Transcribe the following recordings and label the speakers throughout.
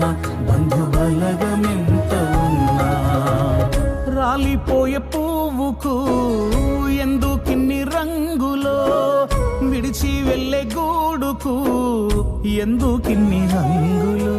Speaker 1: బంధు ఉన్నా. రాలిపోయే పువ్వుకు ఎందుకిన్ని రంగులో విడిచి వెళ్ళే గూడుకు ఎందుకిన్ని రంగులో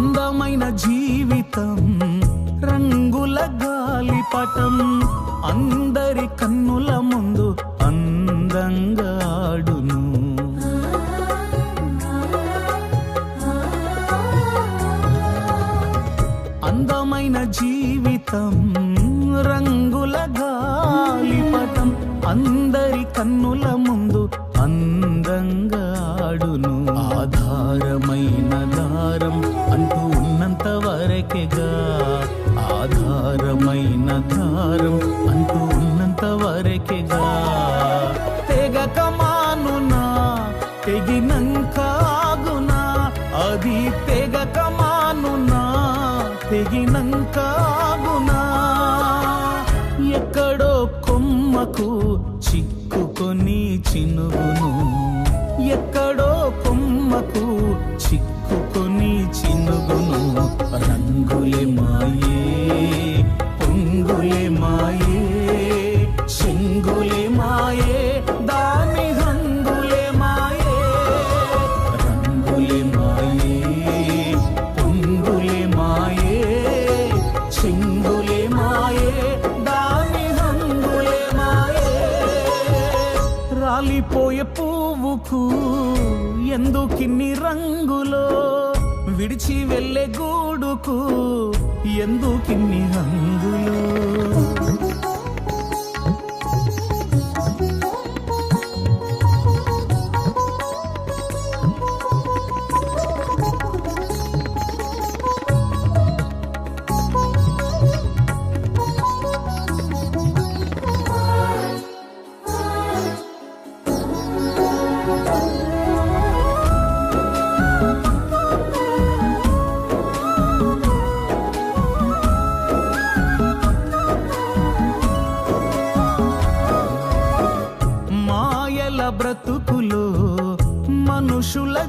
Speaker 1: అందమైన జీవితం రంగుల గాలిపటం అందరి కన్నుల ముందు అందంగా ఆడును. అందమైన జీవితం రంగుల గాలిపటం అందరి కన్నుల ముందు అందంగా ఆధారం అంటూ ఉన్నంత వరకేగా? ఆధారమైన దారం అంటూ ఉన్నంత వరకేగా? తెగక మానునా తెగినంక ఆగునా? అది తెగక మానునా తెగినంక ఆగునా? ఎక్కడో కొమ్మకు చిక్కుకొని చినుగును ఎక్కడో కొమ్మకు చిక్కుకొని చినుగును రంగులే మాయే పొంగులే మాయే సింగులే మాయే దాని హంగులే మాయే. రంగులే మాయే పొంగులే మాయే సింగులే మాయే దాని హంగులే మాయే. రాలిపోయే పువ్వుకు ఎందుకిన్ని రంగు విడిచి వెళ్ళే గూడుకు ఎందుకిన్ని రంగులో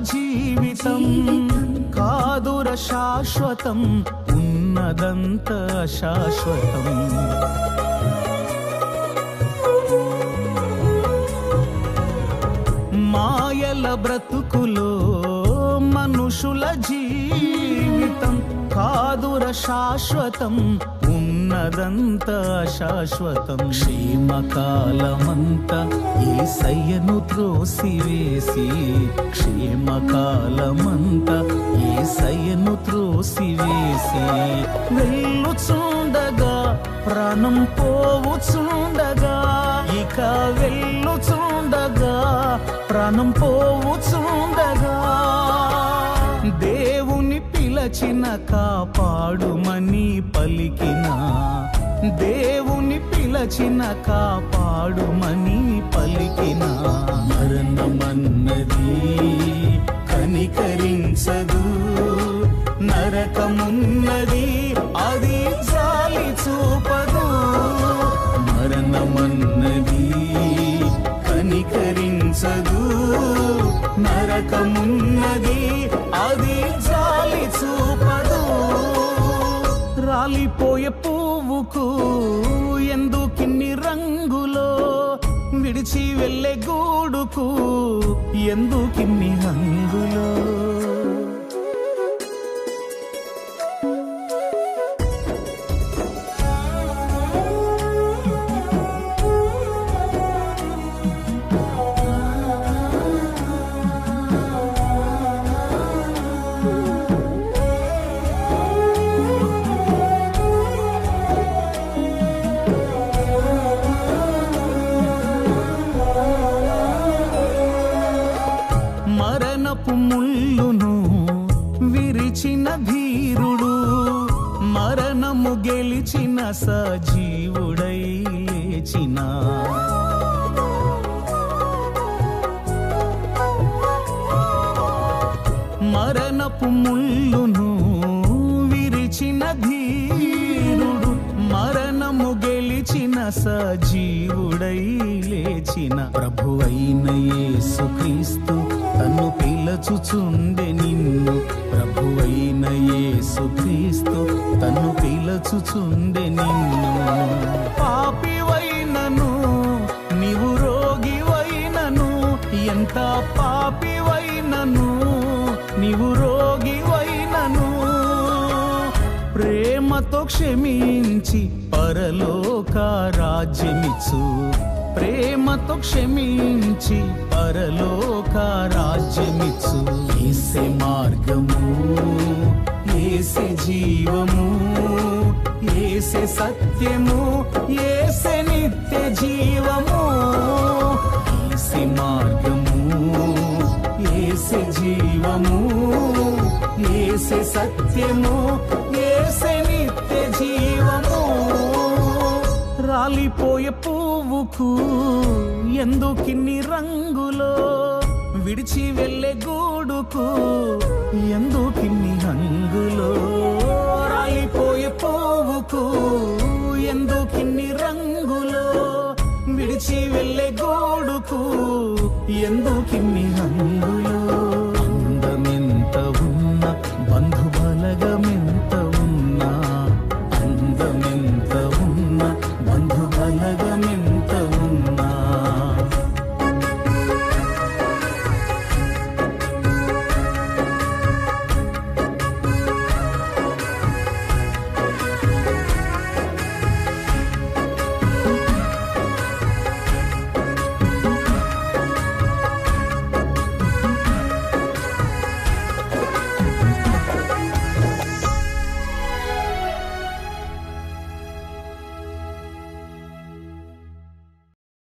Speaker 1: జీవితం కాదుర శాశ్వతం ఉన్నదంత శాశ్వతం మాయల బ్రతుకులో మనుషుల జీవితం కాదుర శాశ్వతం అదంతా శాశ్వతం. క్షేమకాలమంతా ఈ సయ్యను త్రోసివేసి. క్షేమకాలమంతా ఈ సయ్యను త్రోసివేసి. వెళ్ళుచుండగా ప్రాణం పోవుచుండగా. ఇక వెళ్ళుచుండగా ప్రాణం పోవుచుండగా. నిలచిన కాపాడుమని పలికిన. దేవుని పిలచిన కాపాడుమని పలికిన. మరణమన్నది కనికరించదు. నరకమున్నది అది పువ్వుకు ఎందుకిన్ని రంగులో విడిచి వెళ్ళే గూడుకు ఎందుకిన్ని హంగులో? జీవుడై లేచిన. మరణపు ముళ్ళును విరిచిన ధీరుడు మరణము గెలిచిన సజీవుడై లేచిన ప్రభు అయిన యేసుక్రీస్తు. తను పిలచుచుండె నిన్ను ప్రభు అయిన యేసుక్రీస్తు తను పిలచుచుండె నిన్ను పాపివైనను నీవు రోగివైనను. ఎంత పాపివైనను నీవు రోగివైనను. ప్రేమతో క్షమించి పరలోక రాజ్యమిచ్చు. ప్రేమతో క్షమించి పరలోక రాజ్యమిచ్చు. ఏసే మార్గము ఏసే జీవము ఏసే సత్యము ఏసే నిత్య జీవము. ఏసే మార్గము ఏసే జీవము ఏసే సత్యము పువ్వుకు ఎందుకిన్ని రంగులో విడిచి వెళ్ళే గూడుకు ఎందుకిన్ని హంగులో రాలిపోయే పోవుకు ఎందుకిన్ని రంగులో విడిచి వెళ్ళే గోడుకు ఎందుకిన్ని